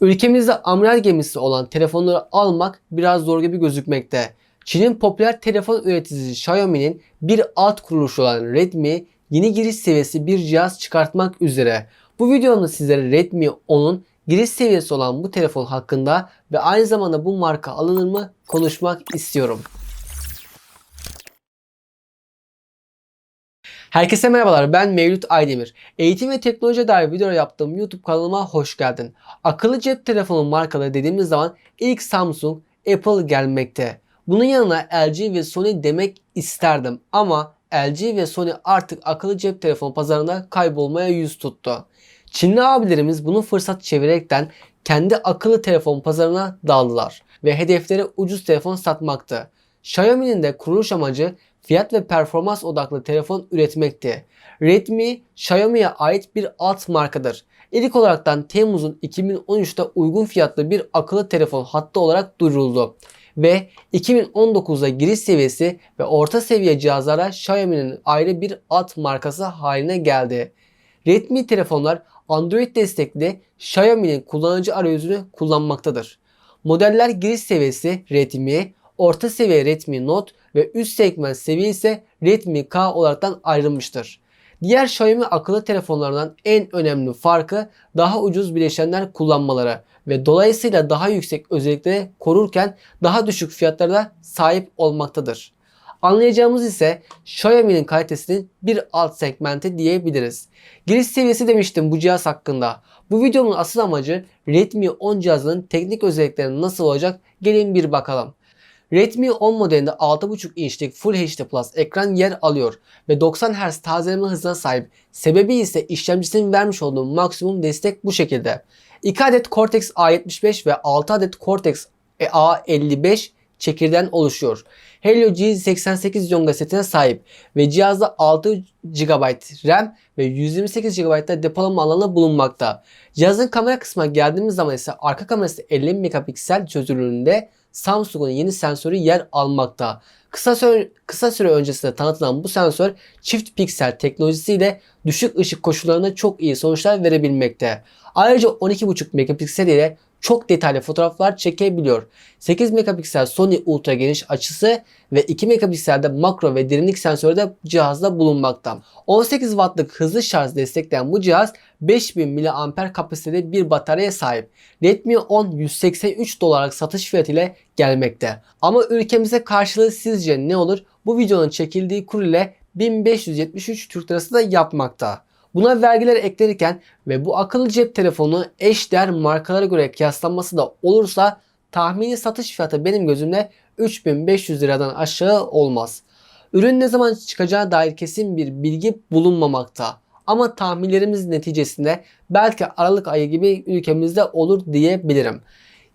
Ülkemizde amiral gemisi olan telefonları almak biraz zor gibi gözükmekte. Çin'in popüler telefon üreticisi Xiaomi'nin bir alt kuruluşu olan Redmi yeni giriş seviyesi bir cihaz çıkartmak üzere. Bu videomda sizlere Redmi 10'un giriş seviyesi olan bu telefon hakkında ve aynı zamanda bu marka alınır mı konuşmak istiyorum. Herkese merhabalar ben Mevlüt Aydemir. Eğitim ve teknoloji dair video yaptığım YouTube kanalıma hoş geldin. Akıllı cep telefonu markaları dediğimiz zaman ilk Samsung, Apple gelmekte. Bunun yanına LG ve Sony demek isterdim ama LG ve Sony artık akıllı cep telefonu pazarında kaybolmaya yüz tuttu. Çinli abilerimiz bunu fırsat çevirerekten kendi akıllı telefon pazarına daldılar ve hedefleri ucuz telefon satmaktı. Xiaomi'nin de kuruluş amacı fiyat ve performans odaklı telefon üretmekti. Redmi, Xiaomi'ye ait bir alt markadır. İlk olaraktan Temmuz'un 2013'te uygun fiyatlı bir akıllı telefon hattı olarak duyuruldu. Ve 2019'da giriş seviyesi ve orta seviye cihazlara Xiaomi'nin ayrı bir alt markası haline geldi. Redmi telefonlar Android destekli Xiaomi'nin kullanıcı arayüzünü kullanmaktadır. Modeller giriş seviyesi Redmi, orta seviye Redmi Note ve üst segment seviye ise Redmi K olaraktan ayrılmıştır. Diğer Xiaomi akıllı telefonlarından en önemli farkı daha ucuz bileşenler kullanmaları ve dolayısıyla daha yüksek özellikleri korurken daha düşük fiyatlara sahip olmaktadır. Anlayacağımız ise Xiaomi'nin kalitesinin bir alt segmenti diyebiliriz. Giriş seviyesi demiştim bu cihaz hakkında. Bu videomun asıl amacı Redmi 10 cihazının teknik özellikleri nasıl olacak gelin bir bakalım. Redmi 10 modelinde 6.5 inçlik Full HD Plus ekran yer alıyor ve 90 Hz tazeleme hızına sahip. Sebebi ise işlemcisinin vermiş olduğu maksimum destek bu şekilde. 2 adet Cortex A75 ve 6 adet Cortex A55 çekirden oluşuyor. Helio G88 Yonga setine sahip ve cihazda 6 GB RAM ve 128 GB da depolama alanı bulunmakta. Cihazın kamera kısmına geldiğimiz zaman ise arka kamerası 50 megapiksel çözünürlüğünde Samsung'un yeni sensörü yer almakta. Kısa süre, kısa süre öncesinde tanıtılan bu sensör çift piksel teknolojisiyle düşük ışık koşullarında çok iyi sonuçlar verebilmekte. Ayrıca 12.5 megapiksel ile çok detaylı fotoğraflar çekebiliyor. 8 megapiksel Sony ultra geniş açısı ve 2 megapikselde makro ve derinlik sensörü de cihazda bulunmakta. 18 wattlık hızlı şarj destekleyen bu cihaz 5000 mAh kapasiteli bir bataryaya sahip. Redmi 10 183 dolarlık satış fiyatı ile gelmekte. Ama ülkemize karşılığı sizce ne olur? Bu videonun çekildiği kur ile 1573 Türk Lirası da yapmakta. Buna vergiler eklenirken ve bu akıllı cep telefonu eşdeğer markalara göre kıyaslanması da olursa tahmini satış fiyatı benim gözümde 3500 liradan aşağı olmaz. Ürün ne zaman çıkacağı dair kesin bir bilgi bulunmamakta. Ama tahminlerimiz neticesinde belki Aralık ayı gibi ülkemizde olur diyebilirim.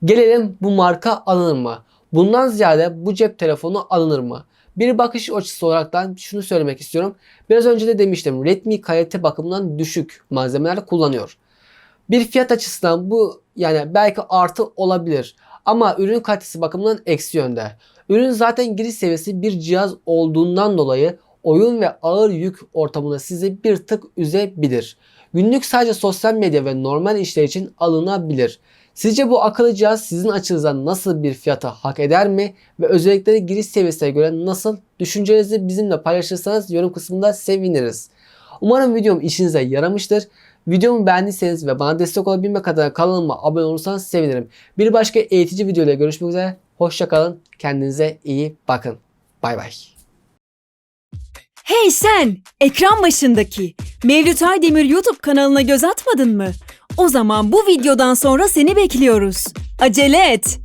Gelelim bu marka alınır mı? Bundan ziyade bu cep telefonu alınır mı? Bir bakış açısı olaraktan şunu söylemek istiyorum. Biraz önce de demiştim Redmi kalite bakımından düşük malzemeler kullanıyor. Bir fiyat açısından bu yani belki artı olabilir. Ama ürün kalitesi bakımından eksi yönde. Ürün zaten giriş seviyesi bir cihaz olduğundan dolayı oyun ve ağır yük ortamında sizi bir tık üzebilir. Günlük sadece sosyal medya ve normal işler için alınabilir. Sizce bu akıllı cihaz sizin açınızdan nasıl bir fiyata hak eder mi? Ve özellikleri giriş seviyesine göre nasıl? Düşüncelerinizi bizimle paylaşırsanız yorum kısmında seviniriz. Umarım videom işinize yaramıştır. Videomu beğendiyseniz ve bana destek olabilmek adına kanalıma abone olursanız sevinirim. Bir başka eğitici videoyla görüşmek üzere. Hoşçakalın. Kendinize iyi bakın. Bay bay. Hey sen! Ekran başındaki Mevlüt Aydemir YouTube kanalına göz atmadın mı? O zaman bu videodan sonra seni bekliyoruz. Acele et!